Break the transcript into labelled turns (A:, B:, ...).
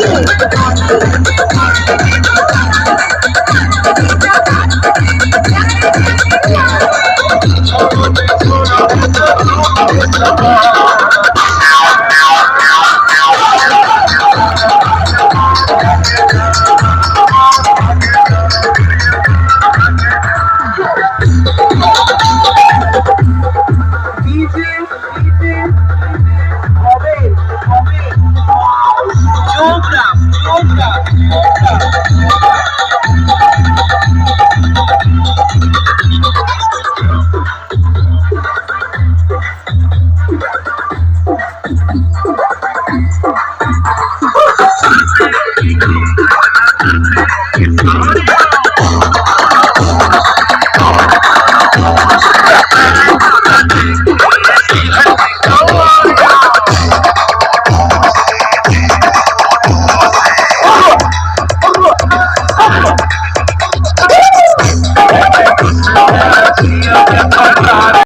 A: নেই Yeah.